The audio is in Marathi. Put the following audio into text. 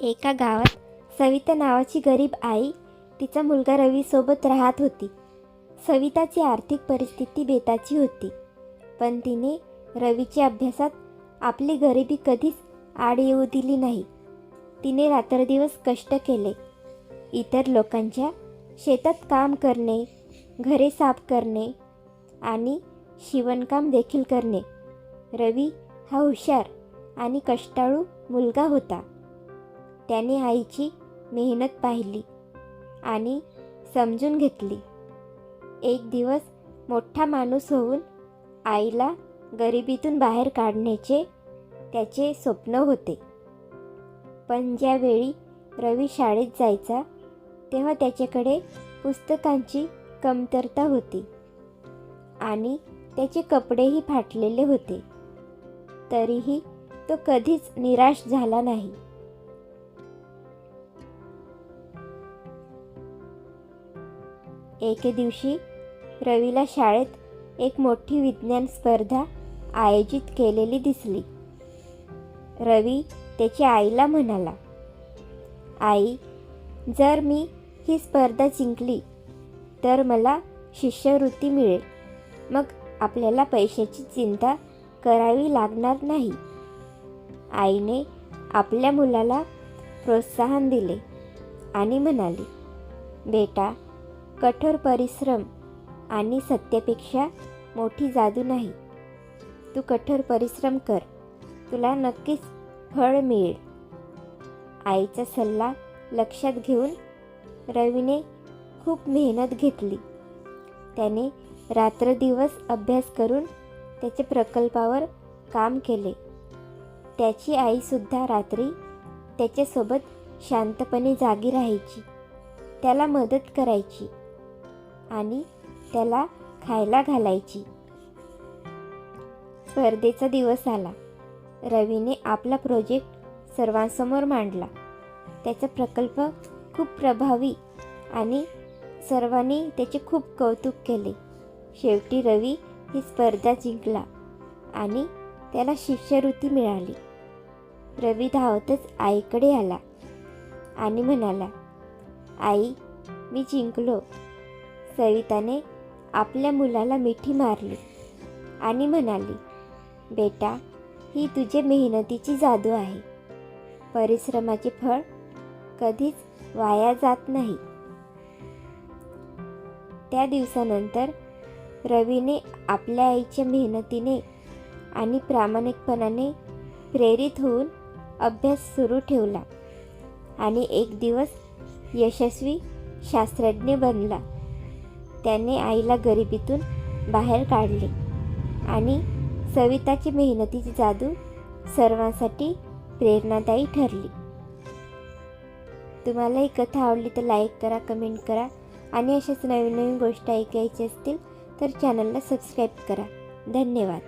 एका गावात सविता नावाची गरीब आई तिचा मुलगा रवीसोबत राहत होती. सविताची आर्थिक परिस्थिती बेताची होती. पण तिने रवीच्या अभ्यासात आपली गरिबी कधीच आड येऊ दिली नाही. तिने रात्रदिवस कष्ट केले. इतर लोकांच्या शेतात काम करणे घरे साफ करणे आणि शिवणकाम देखील करणे. रवी हा हुशार आणि कष्टाळू मुलगा होता. त्याने आईची मेहनत पाहिली आणि समजून घेतली. एक दिवस मोठा माणूस होऊन आईला गरिबीतून बाहेर काढण्याचे त्याचे स्वप्न होते. पण ज्यावेळी रवी शाळेत जायचा तेव्हा त्याच्याकडे पुस्तकांची कमतरता होती आणि त्याचे कपडेही फाटलेले होते. तरीही तो कधीच निराश झाला नाही. एके दिवशी रवीला शाळेत एक मोठी विज्ञान स्पर्धा आयोजित केलेली दिसली. रवी त्याच्या आईला म्हणाला आई जर मी ही स्पर्धा जिंकली तर मला शिष्यवृत्ती मिळेल. मग आपल्याला पैशाची चिंता करावी लागणार नाही. आईने आपल्या मुलाला प्रोत्साहन दिले आणि म्हणाली बेटा कठोर परिश्रम आणि सत्यापेक्षा मोठी जादू नाही. तू कठोर परिश्रम कर. तुला नक्कीच फळ मिळेल. आईचा सल्ला लक्षात घेऊन रवीने खूप मेहनत घेतली. त्याने रात्रदिवस अभ्यास करून त्याच्या प्रकल्पावर काम केले. त्याची आईसुद्धा रात्री त्याच्यासोबत शांतपणे जागी राहायची. त्याला मदत करायची. आणि त्याला खायला घालायची. स्पर्धेचा दिवस आला. रवीने आपला प्रोजेक्ट सर्वांसमोर मांडला. त्याचा प्रकल्प खूप प्रभावी आणि सर्वांनी त्याचे खूप कौतुक केले. शेवटी रवी ही स्पर्धा जिंकला आणि त्याला शिष्यवृत्ती मिळाली. रवी धावतच आईकडे आला आणि म्हणाला आई मी जिंकलो. सविताने आपल्या मुलाला मिठी मारली आणि म्हणाली बेटा ही तुझे मेहनतीची जादू आहे. परिश्रमाचे फळ कधीच वाया जात नाही. त्या दिवसानंतर रवीने आपल्या आईच्या मेहनतीने आणि प्रामाणिकपणाने प्रेरित होऊन अभ्यास सुरू ठेवला आणि एक दिवस यशस्वी शास्त्रज्ञ बनला. त्याने आईला गरिबीतून बाहेर काढले. आणि सविताची मेहनतीची जादू सर्वांसाठी प्रेरणादायी ठरली. तुम्हाला ही कथा आवडली तर लाईक करा कमेंट करा आणि अशाच नवीन नवीन गोष्ट ऐकायची असतील तर चॅनलला सबस्क्राईब करा. धन्यवाद.